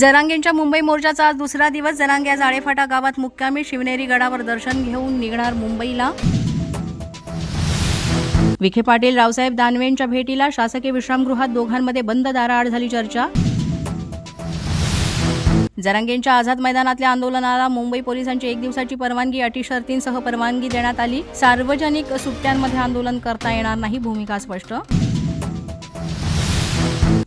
जरांगेंच्या मुंबई मोर्चाचा आज दुसरा दिवस. जरांगे आज आळेफाटा गावात मुक्कामी शिवनेरी गडावर दर्शन घेऊन निघणार मुंबईला. विखे पाटील रावसाहेब दानवेंच्या भेटीला शासकीय विश्रामगृहात दोघांमध्ये बंद दाराआड झाली चर्चा. जरांगेंच्या आझाद मैदानातल्या आंदोलनाला मुंबई पोलिसांची एक दिवसाची परवानगी अटी शर्तींसह परवानगी देण्यात आली. सार्वजनिक सुट्ट्यांमध्ये आंदोलन करता येणार नाही भूमिका स्पष्ट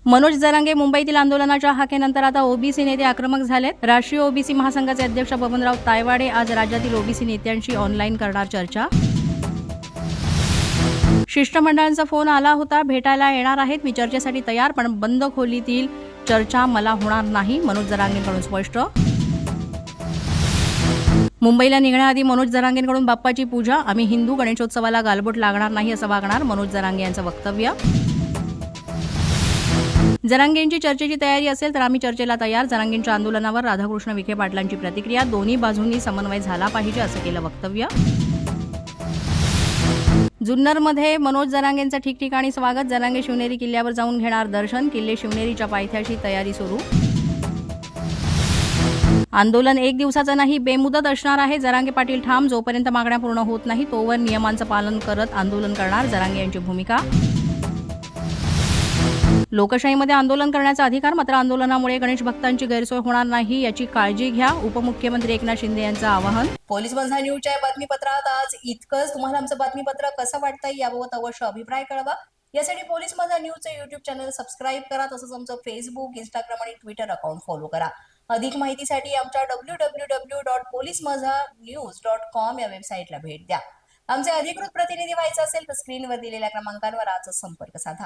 मनोज जरांगे मुंबईतील आंदोलनाच्या हाकेनंतर आता ओबीसी नेते आक्रमक झालेत. राष्ट्रीय ओबीसी महासंघाचे अध्यक्ष बबनराव तायवाडे आज राज्यातील ओबीसी नेत्यांशी ऑनलाईन करणार चर्चा. शिष्टमंडळांचा फोन आला होता भेटायला येणार आहेत मी चर्चेसाठी तयार पण बंद खोलीतील चर्चा मला होणार नाही मनोज जरांगेंकडून स्पष्ट. मुंबईला निघण्याआधी मनोज जरांगेंकडून बाप्पाची पूजा आम्ही हिंदू गणेशोत्सवाला गालबोट लागणार नाही असं वागणार मनोज जरांगे यांचं वक्तव्य. जरांगेंची चर्चेची तयारी असेल तर आम्ही चर्चेला तयार. जरांगेंच्या आंदोलनावर राधाकृष्ण विखे पाटलांची प्रतिक्रिया. दोन्ही बाजूंनी समन्वय झाला पाहिजे असं केलं वक्तव्य. जुन्नरमध्ये मनोज जरांगेंचं ठिकठिकाणी स्वागत. जरांगे शिवनेरी किल्ल्यावर जाऊन घेणार दर्शन. किल्ले शिवनेरीच्या पायथ्याशी तयारी सुरू. आंदोलन एक दिवसाचं नाही बेमुदत असणार आहे. जरांगे पाटील ठाम जोपर्यंत मागण्या पूर्ण होत नाही तोवर नियमांचं पालन करत आंदोलन करणार जरांगे यांची भूमिका. लोकशाहीमध्ये आंदोलन करण्याचा अधिकार मात्र आंदोलनामुळे गणेश भक्तांची गैरसोय होणार नाही याची काळजी घ्या. उपमुख्यमंत्री एकनाथ शिंदे यांचं आवाहन. पोलीस बंधा न्यूजच्या बातमीपत्रात आज इतकंच. तुम्हाला आमचं बातमीपत्र कसं वाटतंय याबाबत अवश्य अभिप्राय कळवा. यासाठी पोलीस माझा न्यूजचं युट्यूब चॅनल सबस्क्राईब करा तसंच आमचं फेसबुक इंस्टाग्राम आणि ट्विटर अकाउंट फॉलो करा. अधिक माहितीसाठी आमच्या W W W dot police Majha news dot com या वेबसाईटला भेट द्या. आमचे अधिकृत प्रतिनिधी व्हायचं असेल तर स्क्रीनवर दिलेल्या क्रमांकांवर आजच संपर्क साधा.